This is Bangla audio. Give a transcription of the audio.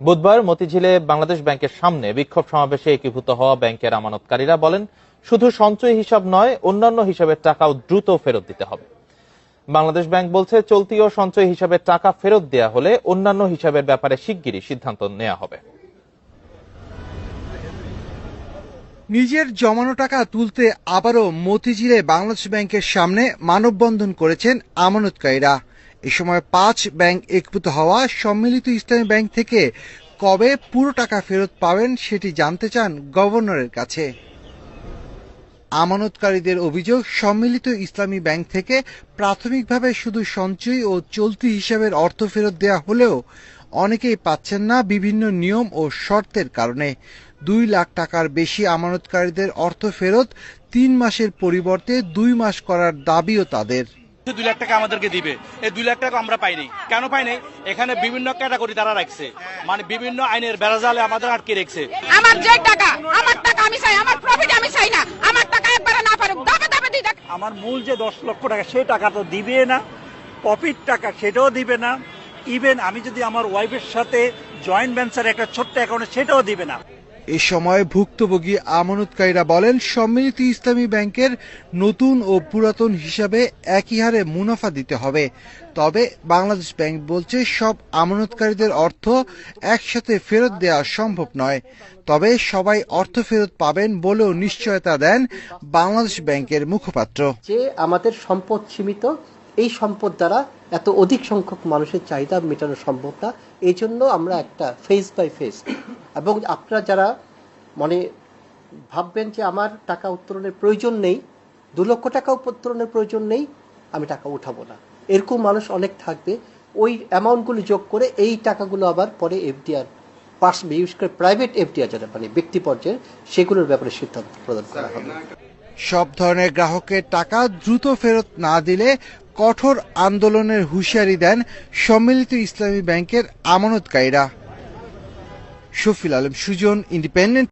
বুধবার মতিঝিলে বাংলাদেশ ব্যাংকের সামনে বিক্ষোভ সমাবেশে একীভূত হওয়া ব্যাংকের আমানতকারীরা বলেন, শুধু সঞ্চয় হিসাব নয়, অন্যান্য হিসাবের টাকাও দ্রুত ফেরত দিতে হবে। বাংলাদেশ ব্যাংক বলছে, চলতি ও সঞ্চয় হিসাবের টাকা ফেরত দেয়া হলে অন্যান্য হিসাবের ব্যাপারে শিগগিরই সিদ্ধান্ত নেওয়া হবে। নিজের জমানো টাকা তুলতে আবারও মতিঝিলে বাংলাদেশ ব্যাংকের সামনে মানববন্ধন করেছেন আমানতকারীরা। এ সময় পাঁচ ব্যাংক একীভূত হওয়া সম্মিলিত ইসলামী ব্যাংক থেকে কবে পুরো টাকা ফেরত পাবেন সেটি জানতে চান গভর্নরের কাছে। আমানতকারীদের অভিযোগ, সম্মিলিত ইসলামী ব্যাংক থেকে প্রাথমিকভাবে শুধু সঞ্চয় ও চলতি হিসাবের অর্থ ফেরত দেওয়া হলেও অনেকেই পাচ্ছেন না বিভিন্ন নিয়ম ও শর্তের কারণে। দুই লাখ টাকার বেশি আমানতকারীদের অর্থ ফেরত তিন মাসের পরিবর্তে দুই মাস করার দাবিও তাদের। দুই লাখ টাকা আমাদেরকে দিবে। এই দুই লাখ টাকা আমরা পাইনি কেন পাইনি এখানে বিভিন্ন ক্যাটাগরি তারা রাখছে। মানে বিভিন্ন আইনের বেড়াজালে আমাদের আটকে রেখেছে। আমার যে টাকা আমার টাকা আমি চাই আমার প্রফিট আমি চাই না। আমার টাকা একবারে না পারুক দাবে দাবে দিতে। আমার মূল যে দশ লক্ষ টাকা সেই টাকা তো দিবে না। প্রফিট টাকা সেটাও দিবে না। ইভেন আমি যদি আমার ওয়াইফের সাথে জয়েন্ট ভেঞ্চার একটা ছোট্ট অ্যাকাউন্টে সেটাও দিবে না। এ সময় ভুক্তভোগী আমানতকারীরা বলেন, সম্মিলিত ইসলামী ব্যাংকের নতুন ও পুরাতন হিসাবে একই হারে মুনাফা দিতে হবে। তবে বাংলাদেশ ব্যাংক বলছে, সব আমানতকারীদের অর্থ একসাথে ফেরত দেওয়া সম্ভব নয়। তবে সবাই অর্থ ফেরত পাবেন বলেও নিশ্চয়তা দেন বাংলাদেশ ব্যাংকের মুখপাত্র। যে আমাদের সম্পদ সীমিত এই সম্পদ দ্বারা এত অধিক সংখ্যক মানুষের চাহিদা মেটানো সম্ভব না। এই জন্য আমরা একটা ফেস বাই ফেস এবং আপনারা যারা মানে ভাববেন যে আমার টাকা উত্তোলনের প্রয়োজন নেই, দু লক্ষ টাকা উত্তোলনের প্রয়োজন নেই, আমি টাকা উঠাবো না। এরকম মানুষ অনেক থাকবে। ওই অ্যামাউন্টগুলো যোগ করে এই টাকাগুলো আবার পরে এফডিআর পার্স বিশেষ করে প্রাইভেট এফডিআর যারা মানে ব্যক্তি পর্যায়ে, সেগুলোর ব্যাপারে সিদ্ধান্ত প্রদান করা হবে। সব ধরনের গ্রাহকের টাকা দ্রুত ফেরত না দিলে কঠোর আন্দোলনের হুঁশিয়ারি দেন সম্মিলিত ইসলামী ব্যাংকের আমানতকারীরা। শফিল আলম সুজন ইন্ডিপেন্ডেন্ট